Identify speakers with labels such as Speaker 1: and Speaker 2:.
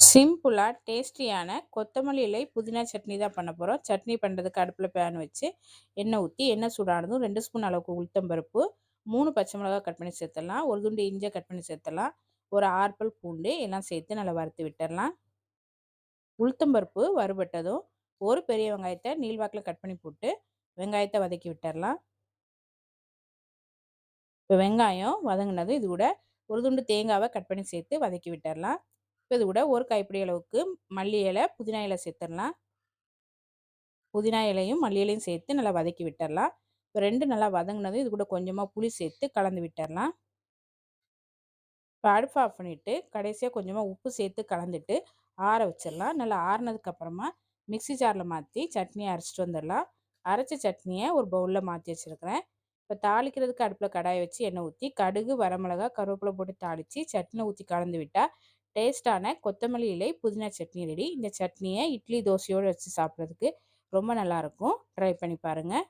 Speaker 1: சிம்பிளாக டேஸ்டியான கொத்தமல்லி இலை புதினா சட்னி தான் பண்ண போகிறோம் சட்னி பண்ணுறதுக்கு அடுப்பில் பேன் வச்சு எண்ணெய் ஊற்றி எண்ணெய் சூடானதும் ரெண்டு ஸ்பூன் அளவுக்கு உளுத்தம்பருப்பு மூணு பச்சை மிளகா கட் பண்ணி சேர்த்துடலாம். ஒரு துண்டு இஞ்சியை கட் பண்ணி சேர்த்துடலாம். ஒரு ஆர்பல் பூண்டு எல்லாம் சேர்த்து நல்லா வறுத்து விட்டுடலாம். உளுத்தம்பருப்பு வறுபட்டதும் ஒரு பெரிய வெங்காயத்தை நீள்வாக்கில் கட் பண்ணி போட்டு வெங்காயத்தை வதக்கி விட்டுடலாம். இப்போ வெங்காயம் வதங்கினதும் இது கூட ஒரு துண்டு தேங்காவை கட் பண்ணி சேர்த்து வதக்கி விட்டுடலாம். இது கூட ஒரு கைப்பிடி அளவுக்கு மல்லி இலை புதினா இலை சேர்த்துடலாம். புதினா இலையும் மல்லி இலையும் சேர்த்து நல்லா வதக்கி விட்டுடலாம். இப்போ ரெண்டு நல்லா வதங்கினதும் இது கூட கொஞ்சமாக புளி சேர்த்து கலந்து விட்டுடலாம். இப்போ அடுப்பு ஆஃப் பண்ணிவிட்டு கடைசியாக கொஞ்சமாக உப்பு சேர்த்து கலந்துட்டு ஆற வச்சிடலாம். நல்லா ஆறினதுக்கப்புறமா மிக்சி ஜாரில் மாற்றி சட்னி அரைச்சிட்டு வந்துடலாம். அரைச்ச சட்னியை ஒரு பவுலில் மாற்றி வச்சுருக்கிறேன். இப்போ தாளிக்கிறதுக்கு அடுப்பில் கடாயை வச்சு எண்ணெய் ஊற்றி கடுகு வரமிளகா கருவேப்பிலை போட்டு தாளித்து சட்னியை ஊற்றி கலந்து விட்டால் டேஸ்ட்டான கொத்தமல்லி இலை புதினா சட்னி ரெடி இந்த சட்னியை இட்லி தோசையோடு வச்சு சாப்பிட்றதுக்கு ரொம்ப நல்லாயிருக்கும் ட்ரை பண்ணி பாருங்கள்